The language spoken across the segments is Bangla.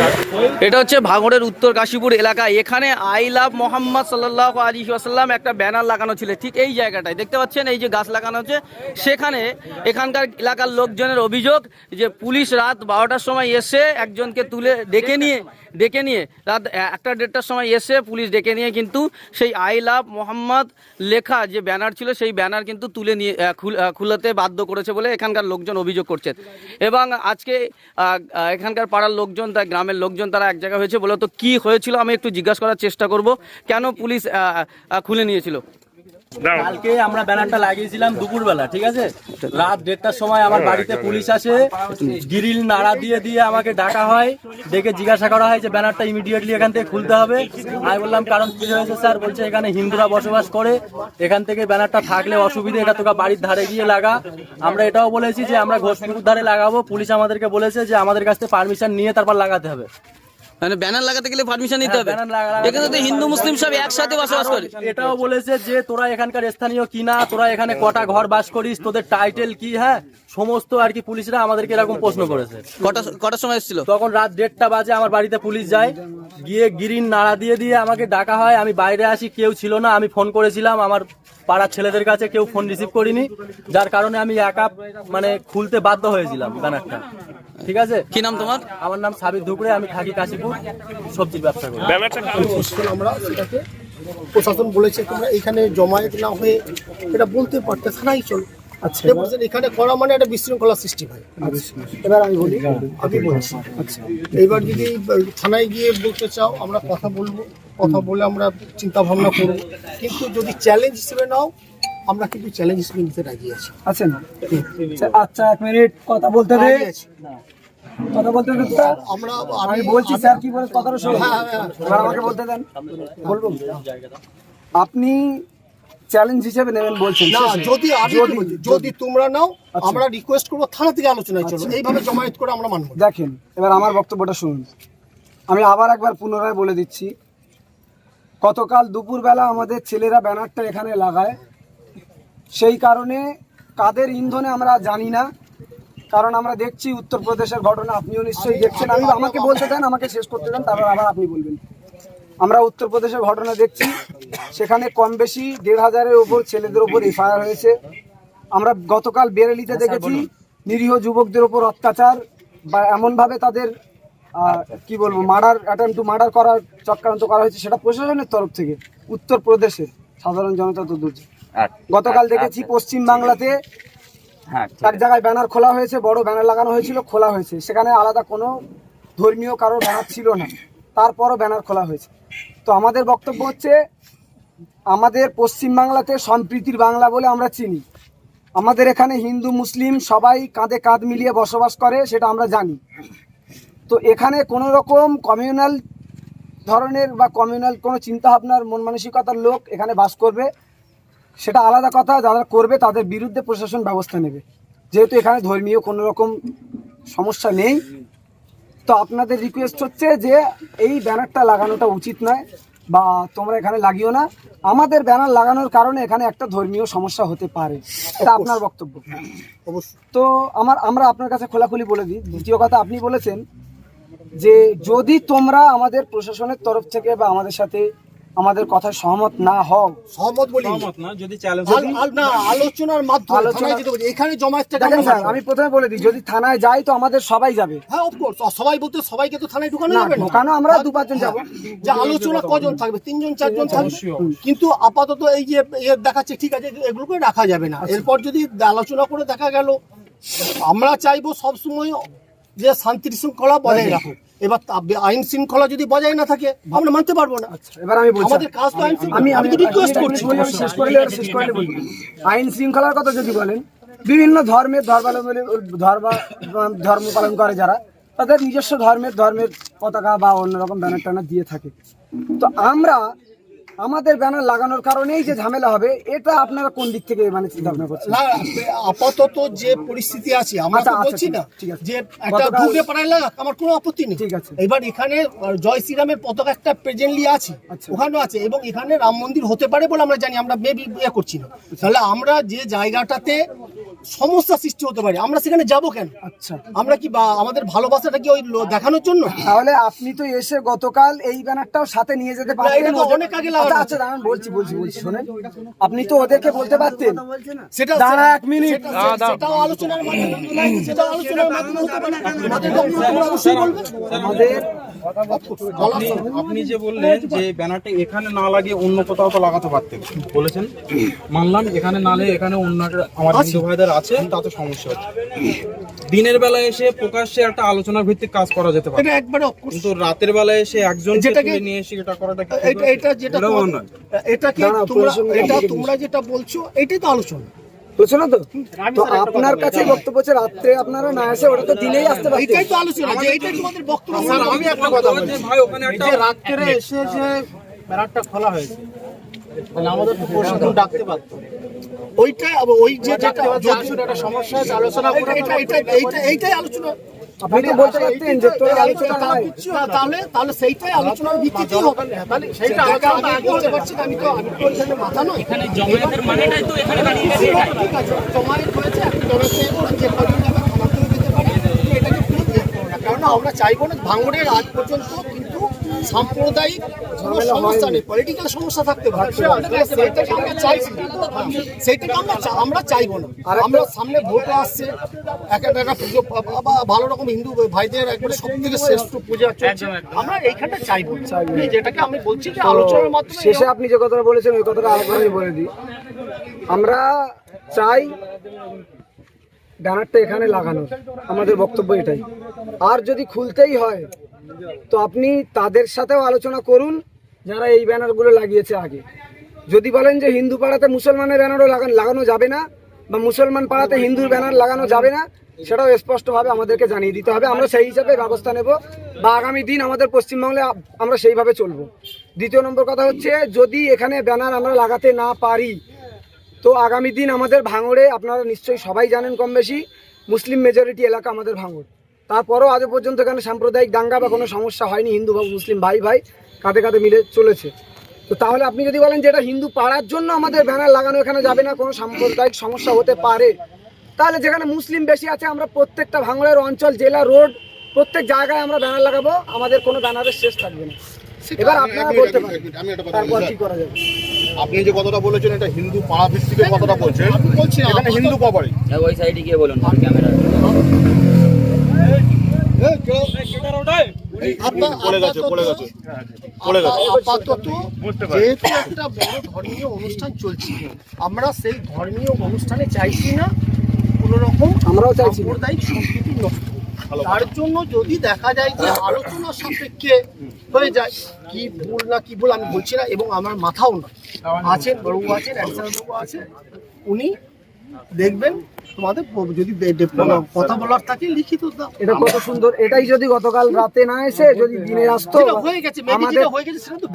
Got the play. এটা হচ্ছে ভাঙড়ের উত্তর কাশীপুর এলাকা। এখানে আই লাভ মোহাম্মদ সাল্লাহ আলী আসাল্লাম একটা ব্যানার লাগানো ছিল। ঠিক এই জায়গাটায়, দেখতে পাচ্ছেন? এই যে গাছ লাগানো হচ্ছে। সেখানে এখানকার এলাকার লোকজনের অভিযোগ যে পুলিশ রাত বারোটার সময় এসে একজনকে তুলে ডেকে নিয়ে ডেকে নিয়ে, রাত একটা দেড়টার সময় এসে পুলিশ ডেকে নিয়ে কিন্তু সেই আই লাভ মোহাম্মদ লেখা যে ব্যানার ছিল, সেই ব্যানার কিন্তু তুলে নিয়ে খুলাতে বাধ্য করেছে বলে এখানকার লোকজন অভিযোগ করছেন এবং আজকে এখানকার পাড়ার লোকজন, তার গ্রামের লোকজন, তারা এক জায়গায় হয়েছে বলে তো কি হয়েছিল? আমি একটু জিজ্ঞাসা করার চেষ্টা করব। কেন পুলিশ খুলে নিয়েছিল? কালকে আমরা ব্যানারটা লাগিয়েছিলাম দুপুরবেলা ঠিক আছে? রাত দেড়টার সময় আমার বাড়িতে পুলিশ আসে গ্রিল নাড়া দিয়ে দিয়ে আমাকে ডাকা হয় ডেকে জিজ্ঞাসা করা হয় যে ব্যানারটা ইমিডিয়েটলি এখান থেকে খুলতে হবে। আমি বললাম কারণ কি হয়েছে স্যার? বলছে এখানে হিন্দুরা বসবাস করে এখান থেকে ব্যানারটা থাকলে অসুবিধে এটা তোকে বাড়ির ধারে গিয়ে লাগা। আমরা এটাও বলেছি যে আমরা ঘোষপুকুর ধারে লাগাবো। পুলিশ আমাদেরকে বলেছে যে আমাদের কাছ থেকে পারমিশন নিয়ে তারপর লাগাতে হবে। মানে ব্যানার লাগাতে গেলে পারমিশন নিতে হবে। ব্যানার লাগা- এখানে তো হিন্দু মুসলিম সব একসাথে বসবাস করে। এটাও বলেছে যে তোরা এখানকার স্থানীয় কিনা তোরা এখানে কটা ঘর বাস করিস তোদের টাইটেল কি হ্যাঁ? সমস্ত আর কি পুলিশরা আমাদেরকে এরকম প্রশ্ন করেছে। কটা কটার সময় এসেছিল? তখন রাত দেড়টা বাজে আমার বাড়িতে পুলিশ যায় গিয়ে গিরিন নাড়া দিয়ে দিয়ে আমাকে ডাকা হয়। আমি বাইরে আসি কেউ ছিল না আমি ফোন করেছিলাম। আমার পাড়ার ছেলেদের কাছে কেউ ফোন রিসিভ করিনি। যার কারণে আমি একা মানে খুলতে বাধ্য হয়েছিলাম ব্যানারটা। ঠিক আছে? কি নাম তোমার? আমার নাম সাবির ধুকরে আমি থাকি কাশীপুর সবজির ব্যবসা করি। মুশকিল আমরা সেটাকে প্রশাসন বলেছে তোমরা এখানে জমায়েত না হয়ে এটা বলতে পারতে থানায় চলো আচ্ছা। এখানে করা মানে একটা বিশৃঙ্খলা সৃষ্টি হয়। এবার আমি বলি আমি বলছি আচ্ছা। এইবার যদি থানায় গিয়ে বলতে চাও আমরা কথা বলব কথা বলে আমরা চিন্তা ভাবনা করব। কিন্তু যদি চ্যালেঞ্জ হিসেবে নাও আমরা কিন্তু চ্যালেঞ্জ হিসেবে নিতে রাজি আছি। আছেন আচ্ছা এক মিনিট কথা বলতে দে। আছি। কথা বলতে আমরা আমি বলছি স্যার কি বলে কথাটা শোনো। হ্যাঁ, হ্যাঁ, এবার আমাকে বলতে দেন। বলব আপনি চ্যালেঞ্জ হিসেবে নেবেন বলছেন না যদি আমি যদি তোমরা নাও আচ্ছা। আমরা রিকোয়েস্ট করব থানা থেকে আলোচনায় চলো। এইভাবে জমায়েত করে আমরা মানবো। দেখেন এবার আমার বক্তব্যটা শুনুন। আমি আবার একবার পুনরায় বলে দিচ্ছি গতকাল দুপুরবেলা আমাদের ছেলেরা ব্যানারটা এখানে লাগায়। সেই কারণে কাদের ইন্ধনে আমরা জানি না কারণ আমরা দেখছি উত্তরপ্রদেশের ঘটনা আপনিও নিশ্চয়ই দেখছেন। আমি আমাকে বলতে দেন আমাকে শেষ করতে দেন তারপর আবার আপনি বলবেন। আমরা উত্তরপ্রদেশের ঘটনা দেখছি। সেখানে কম বেশি দেড় হাজারের ওপর ছেলেদের ওপর এফআইআর হয়েছে। আমরা গতকাল বেরেলিতে দেখেছি নিরীহ যুবকদের ওপর অত্যাচার বা এমনভাবে তাদের কি বলব মার্ডার অ্যাটেম্প টু মার্ডার করার চক্রান্ত করা হয়েছে সেটা প্রশাসনের তরফ থেকে। উত্তরপ্রদেশে সাধারণ জনতা তো দুর্যোগ গতকাল দেখেছি পশ্চিম বাংলাতে এক জায়গায় ব্যানার খোলা হয়েছে বড় ব্যানার লাগানো হয়েছিল খোলা হয়েছে। সেখানে আলাদা কোনো ধর্মীয় কারোর ব্যানার ছিল না। তারপরও ব্যানার খোলা হয়েছে। তো আমাদের বক্তব্য হচ্ছে, আমাদের পশ্চিম বাংলাতে সম্প্রীতির বাংলা বলে আমরা চিনি। আমাদের এখানে হিন্দু, মুসলিম সবাই কাঁধে কাঁধ মিলিয়ে বসবাস করে, সেটা আমরা জানি। তো এখানে কোনো রকম কমিউনাল ধরনের বা কমিউনাল কোনো চিন্তাভাবনার, মন মানসিকতার লোক এখানে বাস করবে। সেটা আলাদা কথা, যারা করবে তাদের বিরুদ্ধে প্রশাসন ব্যবস্থা নেবে। যেহেতু এখানে ধর্মীয় কোনো রকম সমস্যা নেই। তো আপনাদের রিকোয়েস্ট হচ্ছে যে এই ব্যানারটা লাগানোটা উচিত নয় বা তোমরা এখানে লাগিও না। আমাদের ব্যানার লাগানোর কারণে এখানে একটা ধর্মীয় সমস্যা হতে পারে। এটা আপনার বক্তব্য। অবশ্যই। তো আমার আমরা আপনার কাছে খোলাখুলি বলে দিই। দ্বিতীয় কথা আপনি বলেছেন যে যদি তোমরা আমাদের প্রশাসনের তরফ থেকে বা আমাদের সাথে আমাদের কথায় সহমত না হও। সহমত বলি। আল- না আলোচনার মাধ্যমে আলোচনা- থানায় যেতে বলি। এখানে দেখেন স্যার আমি প্রথমে বলে দিই যদি থানায় যাই তো আমাদের সবাই যাবে। হ্যাঁ অফকোর্স সবাই বলতে সবাইকে তো থানায় ঢুকানো যাবে না। ঢোকানো আমরা দু পাঁচজন যাব। যে আলোচনা কজন থাকবে? তিনজন চারজন থাকবে? কিন্তু আপাতত এই যে দেখাচ্ছে ঠিক আছে এগুলোকে রাখা যাবে না। এরপর যদি আলোচনা করে দেখা গেল আমরা চাইব সব সময় যে শান্তি শৃঙ্খলা বজায় রাখুক। এবার আইন শৃঙ্খলা যদি বজায় না থাকে আমরা মানতে পারব না। এবার আমি বলছি আমাদের কাজ তো আইন আমি আমি তো রিকোয়েস্ট করছি। শেষ করলে আর শেষ করলে বলি আইন শৃঙ্খলার কথা যদি বলেন বিভিন্ন ধর্মের ধর্মাবলম্বী ধর্ম ধর্ম পালন করে যারা তাদের নিজস্ব ধর্মের ধর্মের পতাকা বা অন্যরকম ব্যানার ট্যানার দিয়ে থাকে। তো আমরা আমাদের ব্যানার লাগানোর কারণেই যে ঝামেলা হবে এটা আপনারা কোন দিক থেকে মানে চিন্তা ভাবনা করছেন না আপাতত যে পরিস্থিতি আছে আমরা আচ্ছা, তো আচ্ছা, বলছি না ঠিক আছে। যে একটা পাড়ায় লাগাক আমার কোনো আপত্তি নেই ঠিক আছে। এবার এখানে আহ, জয় শ্রীরামের পতাকা একটা প্রেজেন্টলি আছে আচ্ছা। ওখানেও আছে এবং এখানে রাম মন্দির হতে পারে বলে আমরা জানি আমরা মেবি ইয়ে করছি না তাহলে আমরা যে জায়গাটাতে সমস্যা সৃষ্টি হতে পারে। আমরা সেখানে যাব কেন? আচ্ছা। আমরা কি বা আমাদের ভালোবাসাটা কি ওই লো- দেখানোর জন্য? তাহলে আপনি তো এসে গতকাল এই ব্যানারটাও সাথে নিয়ে যেতে পারতেন তো অনেক আগে লাগানো। আচ্ছা, আচ্ছা দাঁড়ান বলছি বলছি বলছি শোনেন। আপনি তো ওদেরকে বলতে পারতেন। সেটা দাঁড়া এক মিনিট। সেটা- সেটাও আলোচনার মাধ্যমে সেটাও আলোচনার মাধ্যমে হতে পারে। আমাদের বক্তব্য অবশ্যই বলবে আমাদের। আপনি যে বললেন যে ব্যানারটা এখানে না লাগিয়ে অন্য কোথাও তো লাগাতে পারতেন। বলেছেন? মানলাম এখানে নালে এখানে অন্য আমার হিন্দু ভাইদের আছে তাতে সমস্যা হচ্ছে। দিনের বেলায় এসে প্রকাশ্যে একটা আলোচনার ভিত্তিক কাজ করা যেতে পারে। এটা একবারে কিন্তু রাতের বেলায় এসে একজন যেটাকে- নিয়ে এসে এটা করাটা এটা এটা যেটা। এটাকে দাঁড়াও, তোমরা এটা তোমরা যেটা বলছো এটাই তো আলোচনা। বুঝছ না তো? তো আপনার কাছে বক্তব্য হচ্ছে রাত্রে আপনারা না এসে ওটা তো দিনেই আসতে পারতেন। এটাই তো আলোচনা যে এটাই তোমাদের বক্তব্য। আমি একটা কথা বলছি। ভাই ওখানে একটা রাত্রে এসে যে ব্যানারটা খোলা হয়েছে তাহলে আমাদের তো প্রশাসন ডাকতে পারতো। ওইটা ওই যে যেটা একটা সমস্যা আছে আলোচনা এটা এটা এটা এইটা- এইটাই আলোচনা। আপনি তো বলতে পারতেন যে তোর আলোচনা নয়। তাহলে তাহলে সেইটাই আলোচনার ভিত্তিতেই হবে তাহলে সেইটা আলোচনা আমি বলতে পারছি না, আমি তো আমি তো এখানে মাথা নই এখানে জমায়েতের মানেটাই তো এখানে ঠিক আছে জমায়েত হয়েছে আপনি জমায়েতে যে কদিন যাবে থানাতেও যেতে পারে এটাকে ফেরত দিতে হবে না। কারণ আমরা চাইব না ভাঙড়ের আজ পর্যন্ত সাম্প্রদায়িক কোনো সমস্যা নেই পলিটিক্যাল সমস্যা থাকতে পারে। সেইটাকে আমরা চাইছি সেইটাকে আমরা আমরা চাইব না। আমরা সামনে ভোট আসছে এক একটা একটা পুজো ভালো রকম হিন্দু ভাইদের একবারে সব থেকে শ্রেষ্ঠ পূজা চলছে। আমরা এইখানটা চাইব। যেটাকে আমি বলছি যে আলোচনার মাধ্যমে শেষে আপনি যে কথাটা বলেছেন ওই কথাটা আমি বলে দিই। আমরা চাই ব্যানারটা এখানে লাগানো আমাদের বক্তব্য এটাই। আর যদি খুলতেই হয় তো আপনি তাদের সাথেও আলোচনা করুন, যারা এই ব্যানারগুলো লাগিয়েছে আগে। যদি বলেন যে হিন্দু পাড়াতে মুসলমানের ব্যানারও লাগানো লাগানো যাবে না, বা মুসলমান পাড়াতে হিন্দুর ব্যানার লাগানো যাবে না, সেটাও স্পষ্টভাবে আমাদেরকে জানিয়ে দিতে হবে। আমরা সেই হিসাবে ব্যবস্থা নেব, বা আগামী দিন আমাদের পশ্চিমবাংলায় আ- আমরা সেইভাবে চলবো। দ্বিতীয় নম্বর কথা হচ্ছে, যদি এখানে ব্যানার আমরা লাগাতে না পারি, তো আগামী দিন আমাদের ভাঙড়ে আপনারা নিশ্চয়ই সবাই জানেন কম বেশি মুসলিম মেজরিটি এলাকা আমাদের ভাঙড়। তারপরও আজও পর্যন্ত এখানে সাম্প্রদায়িক দাঙ্গা বা কোনো সমস্যা হয়নি হিন্দু বা মুসলিম ভাই ভাই কাঁধে কাঁধে মিলে চলেছে। তো তাহলে আপনি যদি বলেন যে এটা হিন্দু পাড়ার জন্য আমাদের ব্যানার লাগানো এখানে যাবে না কোনো সাম্প্রদায়িক সমস্যা হতে পারে তাহলে যেখানে মুসলিম বেশি আছে আমরা প্রত্যেকটা ভাঙড়ের অঞ্চল জেলা রোড প্রত্যেক জায়গায় আমরা ব্যানার লাগাবো আমাদের কোনো ব্যানারের শেষ থাকবে না। এবার আপনারা বলতে পারেন তারপর কি করা যাবে? আপনি যে কথাটা বলেছেন এটা হিন্দু পাড়া ভিত্তিকের কথাটা বলছেন আমি বলছি এখানে হিন্দু কবারই ওই সাইডে গিয়ে বলুন ক্যামেরা আপনা- পড়ে গেছে পড়ে গেছে পড়ে গেছে আপাতত যেহেতু একটা বড় ধর্মীয় অনুষ্ঠান চলছে আমরা সেই ধর্মীয় অনুষ্ঠানে চাইছি না কোন রকম আমরাও চাইছি। সাম্প্রদায়িক সম্প্রীতি নষ্ট তার জন্য যদি দেখা যায় যে আলোচনা সাপেক্ষে হয়ে যায় কি ভুল না কি ভুল আমি বলছি না এবং আমার মাথাও না আছেন বড়বু আছেন বাবু আছেন উনি দেখবেন তোমাদের যদি কথা বলার থাকে লিখিত দাও। এটা কত সুন্দর এটাই যদি গতকাল রাতে না এসে যদি দিনে আসতো হয়ে গেছে আমাদের হয়ে গেছে সেটা তো।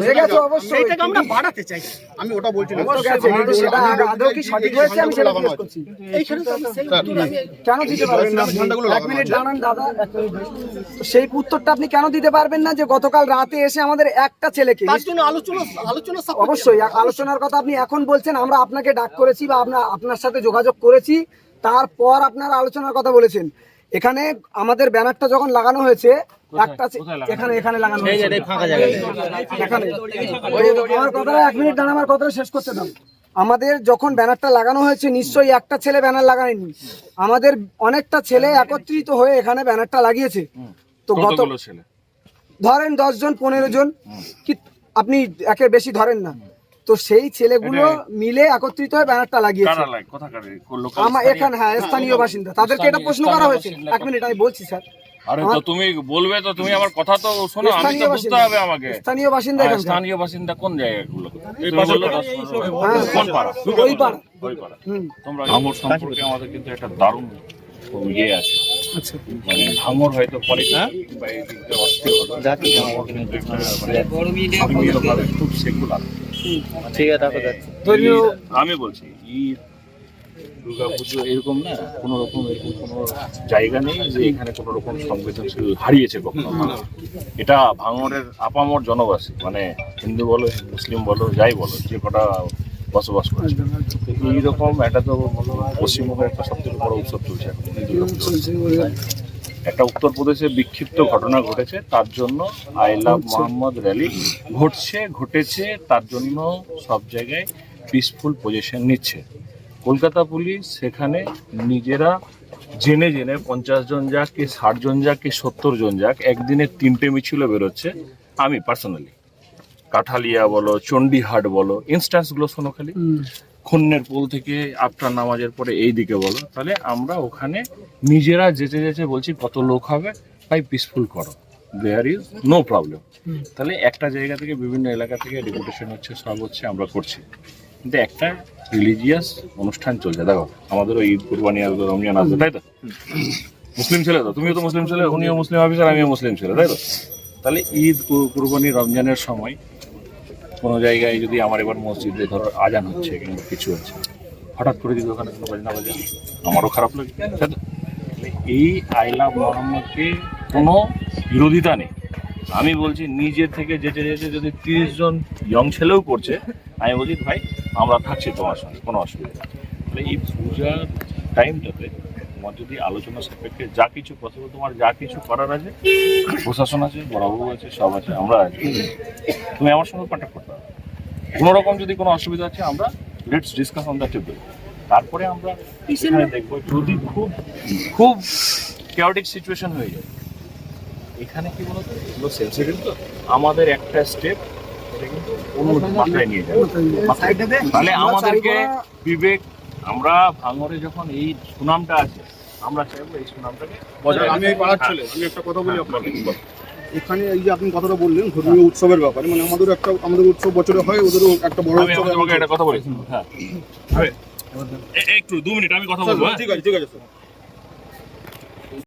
হয়ে গেছে অবশ্যই। আমরা বাড়াতে চাই। আমি ওটা বলছি না সেটা আদৌ কি সঠিক হয়েছে আমি সেটা জিজ্ঞেস করছি। এইখানে তো আমি সেই কেন দিতে পারবেন না? এক মিনিট দাঁড়ান দাদা এক মিনিট। সেই উত্তরটা আপনি কেন দিতে পারবেন না যে গতকাল রাতে এসে আমাদের একটা ছেলেকে? তার জন্য আলোচনা আলোচনা অবশ্যই আলোচনার কথা আপনি এখন বলছেন আমরা আপনাকে ডাক করেছি বা আপনার আপনার সাথে যোগাযোগ করেছি। তারপর আপনারা আলোচনার কথা বলেছেন। এখানে আমাদের ব্যানারটা যখন লাগানো হয়েছে একটা এখানে এখানে লাগানো হয়েছে? এখানে। আমার কথাটা এক মিনিট দাঁড়া আমার কথাটা শেষ করতে দাও। আমাদের যখন ব্যানারটা লাগানো হয়েছে নিশ্চয়ই একটা ছেলে ব্যানার লাগায়নি। আমাদের অনেকটা ছেলে একত্রিত হয়ে এখানে ব্যানারটা লাগিয়েছে। তো গত ধরেন দশ জন পনেরো জন। কি আপনি একের বেশি ধরেন না। তো সেই ছেলেগুলো মিলে একত্রিত হয়ে ব্যানারটা লাগিয়েছে। আমার এখানে হ্যাঁ স্থানীয় বাসিন্দা। তাদেরকে এটা প্রশ্ন করা হয়েছে। এক মিনিট আমি বলছি স্যার। আরে তো তুমি বলবে তো তুমি আমার কথা তো শোনো আমি তো বুঝতে হবে আমাকে। স্থানীয় বাসিন্দা স্থানীয় বাসিন্দা কোন জায়গাগুলো? এই পাশে তো দশ পনেরো। কোন পাড়া? ওই পাড়া। ওই পাড়া তোমরা ভাঙর সম্পর্কে আমাদের কিন্তু একটা দারুণ ইয়ে আছে। মানে ভাঙর হয়তো পরে বা এই দিক দিয়ে অস্থির হলো ভাঙর কিন্তু একটা ধর্মীয়ভাবে খুব সেকুলার। ঠিক আছে তারপর যাচ্ছি। ধর্মীয় আমি বলছি ঈদ দুর্গা পুজো এরকম না কোনো রকম এরকম কোনো জায়গা নেই যে এখানে কোনো রকম সংবেদনশীল হারিয়েছে কখনো এটা ভাঙড়ের আপামর জনবাসী মানে হিন্দু বলো মুসলিম বলো যাই বলো যে কটা বসবাস করছে। এইরকম একটা তো পশ্চিমবঙ্গের একটা সবথেকে বড় উৎসব চলছে এখন দুর্গাপুজো। একটা উত্তরপ্রদেশে বিক্ষিপ্ত ঘটনা ঘটেছে তার জন্য আই লাভ মোহাম্মদ র্যালি ঘটছে ঘটেছে তার জন্য সব জায়গায় পিসফুল পজিশন নিচ্ছে। কলকাতা পুলিশ সেখানে নিজেরা জেনে জেনে পঞ্চাশ জন যাক কি ষাট জন যাক কি সত্তর জন যাক একদিনে তিনটে মিছিলে বেরোচ্ছে আমি পার্সোনালি কাঠালিয়া বলো চণ্ডীহাট বলো ইনস্টান্সগুলো শোনো খালি। খুন্নের পোল থেকে আফটার নামাজের পরে এই দিকে বলো তাহলে আমরা ওখানে নিজেরা যেতে যেতে বলছি কত লোক হবে তাই পিসফুল করো। দেয়ার ইজ নো প্রবলেম তাহলে একটা জায়গা থেকে বিভিন্ন এলাকা থেকে ডেপুটেশন হচ্ছে সব হচ্ছে আমরা করছি। কিন্তু একটা রিলিজিয়াস অনুষ্ঠান চলছে দেখো আমাদেরও ঈদ কুরবানি আসবে রমজান আসবে তাই তো? মুসলিম ছেলে তো তুমিও তো মুসলিম ছেলে উনিও মুসলিম অফিসার আমিও মুসলিম ছেলে তাই তো? তাহলে ঈদ কুরবানি রমজানের সময় কোনো জায়গায় যদি আমার এবার মসজিদে ধরো আজান হচ্ছে কিংবা কিছু হচ্ছে, হঠাৎ করে যদি ওখানে কোনো বাজনা বাজে, আমারও খারাপ লাগে। এই আইলা মোহাম্মদকে কোনো বিরোধিতা নেই। আমি বলছি নিজে থেকে যেতে যেতে যদি তিরিশ জন ইয়ং ছেলেও করছে, আমি বলছি, ভাই, আমরা থাকছি তোমার সঙ্গে, কোনো অসুবিধা নেই। এই পূজার টাইমটাতে তোমার যদি আলোচনা সাপেক্ষে যা কিছু পসিবল তোমার যা কিছু করার আছে প্রশাসন আছে বড়বাবু আছে সব আছে আমরা আছি। তুমি আমার সঙ্গে কন্ট্যাক্ট করতে হবে কোনো রকম যদি কোনো অসুবিধা আছে আমরা let's discuss on the table তারপরে আমরা দেখব যদি খুব খুব কেওটিক সিচুয়েশন হয়ে যায় এখানে কি বলতো? এগুলো সেন্সিটিভ তো? আমাদের একটা স্টেপ এটা কিন্তু অন্য মাথায় নিয়ে যাবে। মাথায়- তাহলে আমাদেরকে বিবেক আমরা ভাঙরে যখন এই সুনামটা আছে আমরা চাইব এই সুনামটাকে বজায় আমি এই পাড়ার ছেলে আমি একটা কথা বলি আপনাকে। এখানে এই যে আপনি কথাটা বললেন ধর্মীয় উৎসবের ব্যাপারে মানে আমাদের একটা আমাদের উৎসব বছরে হয় ওদেরও একটা বড় উৎসব। আমাকে একটা কথা বলি। হ্যাঁ। একটু দু মিনিট আমি কথা বলব হ্যাঁ? ঠিক আছে ঠিক আছে স্যার।